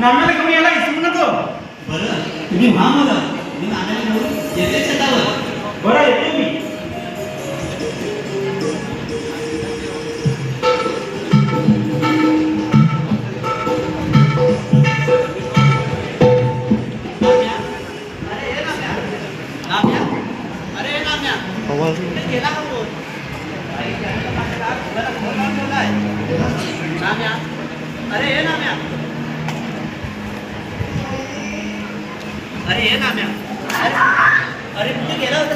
नाम्याला घेऊन यायला विसरू नको बरं तुम्ही व्हा मला मी नाण्याला घेऊन येते शेतावर बरं येतो मी.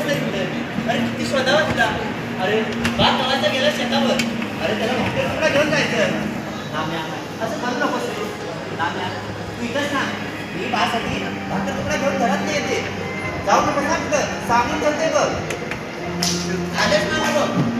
कुठे गेला अरे किती शोधावं तुला अरे बाग गेला शेतावर. अरे त्याला भाकर तुला घेऊन जायचं? नाम्या असं करू नकोस नाम्या तू इथंच ना मी बासाठी भाकर तुकडा घेऊन घरात नाही येते. जाऊ नको ना सांगून ठेवते बघ. आलेच ना बघ.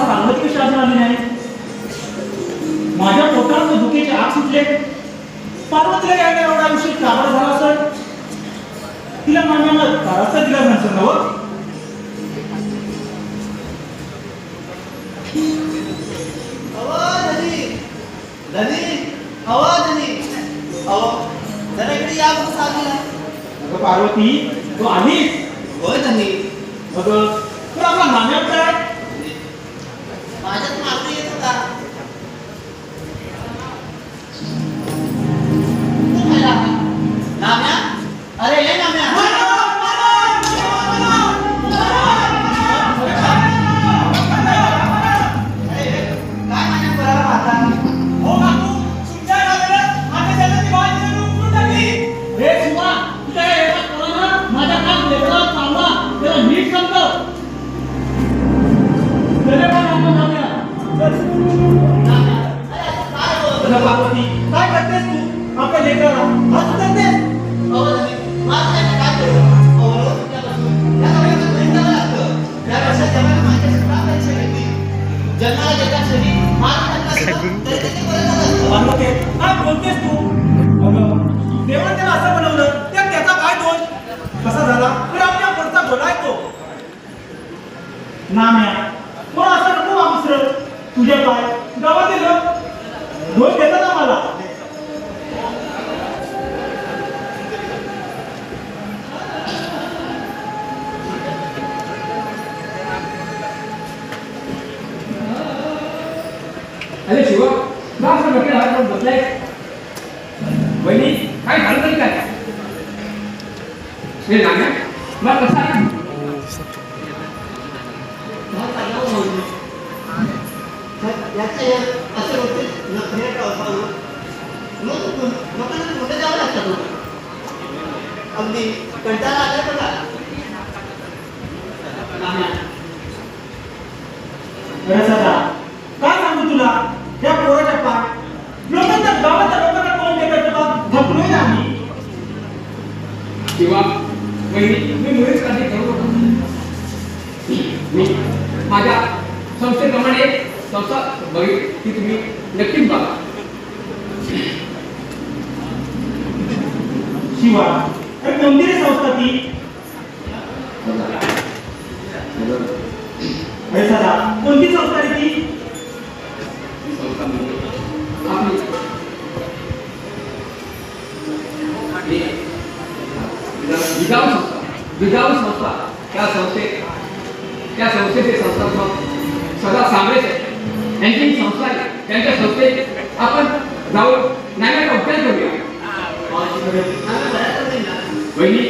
पार्वती कशी अजून आली नाही? माझ्या पोटात धुकेचे आग सुटले. पार्वतीला यायला एवढा उशीर का बरं झाला सर तिला मान्याला कारस्ता दिला नसेल ना पार्वती तू आलीस? होय धनी. मग आपला नाम्यात तुझे काय गावातील लोक दोष देतात मला? अरे शिवा का असं डोक्यात हात बसलाय. वहिनी काय झालं तरी काय? हे नाम्या मला कसा याचं हे असं होते नखरे टळपावलं. मग लोकांना कुठे जावं लागतं मग? अगदी कंटाळा आला बघा. काय सांगू तुला? त्या पोराच्या पाय लोकांच्या गावाच्या लोकांना कोण देतात तुला ना आम्ही. वहिनी मी मुळीच संस्था बघितली ती तुम्ही नक्कीच बघा शिवा अरे कोणती संस्था ती. कोणती संस्था रे ती? ती संस्था म्हणजे? संस्था. त्या संस्थे त्या संस्थेचे संस्थात्मक सदा सांगेच यांची ही संस्था आहे त्यांच्या संस्थेत आपण जाऊन नाण्याचा उपचार करूया.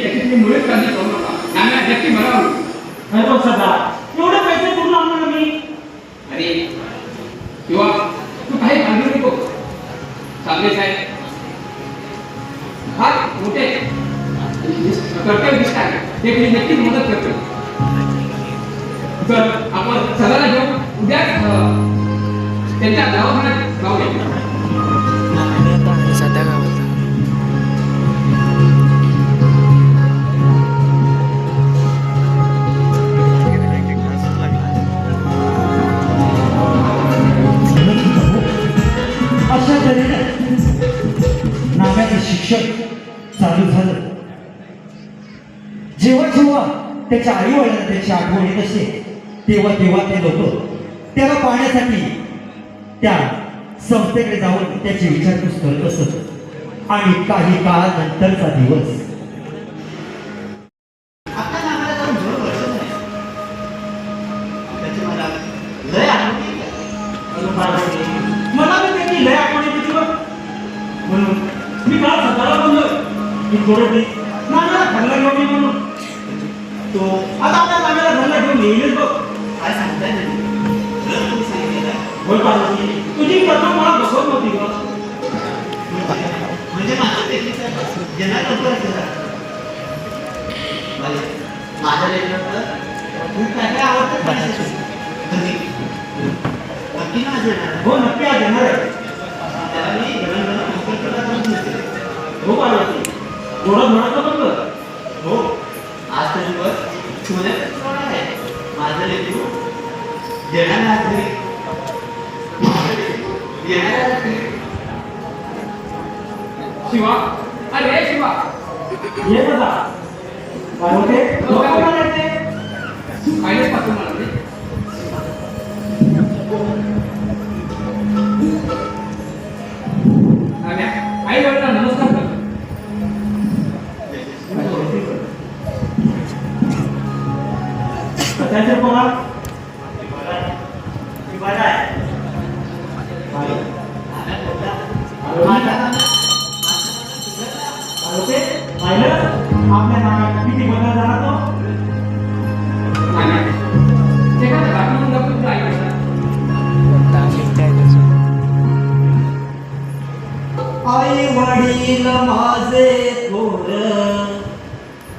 त्याची तुम्ही मुळीच काळजी करू नका. नाण्या नक्की मला होईल. अरे बघ सदा एवढे पैसे कुठून आणणार मी? अरे किंवा तू काही भांडू नको. चांगले साहेब. फार मोठे कर्तव्यनिष्ठ आहे. ते तुम्ही नक्कीच मदत करतो तर आपण सदाला घेऊन उद्याच अं, त्यांच्या दवाखान्यात जाऊया अशा चालू झालं. जेव्हा जेव्हा त्याच्या आई वडिलांना त्याची आठवण येत असे तेव्हा तेव्हा ते लोक त्याला पाहण्यासाठी त्या संस्थेकडे जाऊन त्याची विचारपूस करत असत. आणि काही काळानंतरचा दिवस. मला लय बघ. म्हणून मी काल सकाळला की घरला घेऊन ये म्हणून. तो आता आपल्या नाम्याला घरला घेऊन येईलच बघ. काय सांगताय होय पार्वती तुझी कथा मला बसवत नव्हती ग म्हणजे माझ्या लेखनात खूप काय काय आवडतं? नक्की ना आज येणार. हो नक्की आज येणार आहे. त्याला मी. हो पार्वती थोडं म्हणायचं ये कसा पार्वती हो, काय? कोण आले ते? पाहिलेच पासून मला पाहिलं आपल्या किती बदल झाला तो आई आई वडील माझे थोर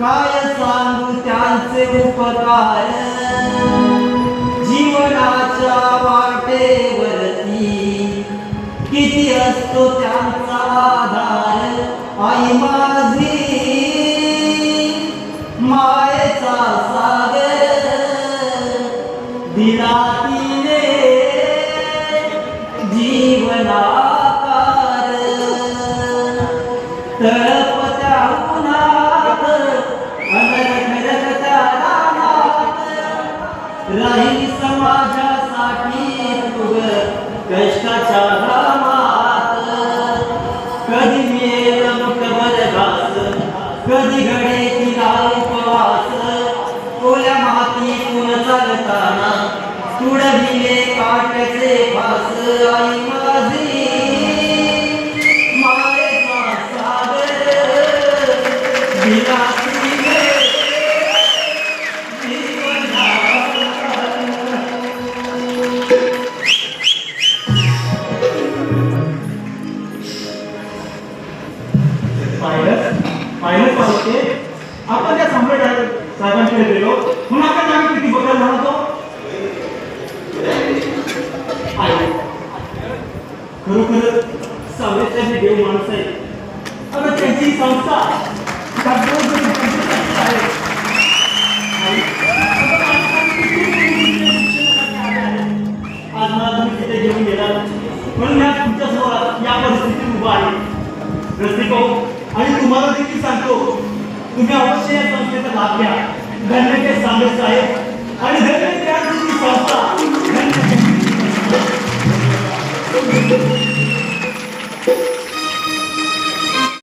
काय सांगू त्यांचे उपकार जीवनाच्या वाटेवरती किती असतो त्यांचा आधार आई माझी तळपत्या उन्हात अनरखरखत्या रानात राहील समाजासाठी तुग कष्टाच्या कधी मिळेल मुठभर घास कधी घडे तिला उपवास ओल्या मातीतून चालताना तुडविले काट्याचे आई खरोखर सावळ्याचे देव माणूस आहे अगं त्यांची संस्था त्यांची संस्था आहे. आज मला तुम्ही तिथे घेऊन गेला म्हणून ह्या तुमच्या या परिस्थितीत उभा आहे. रसिको आणि तुम्हाला देखील सांगतो तुम्ही अवश्य या संस्थेचा लाभ घ्या. धन्य ते सांबे साहेब आणि धन्य त्या संस्था. धन्य Thank you.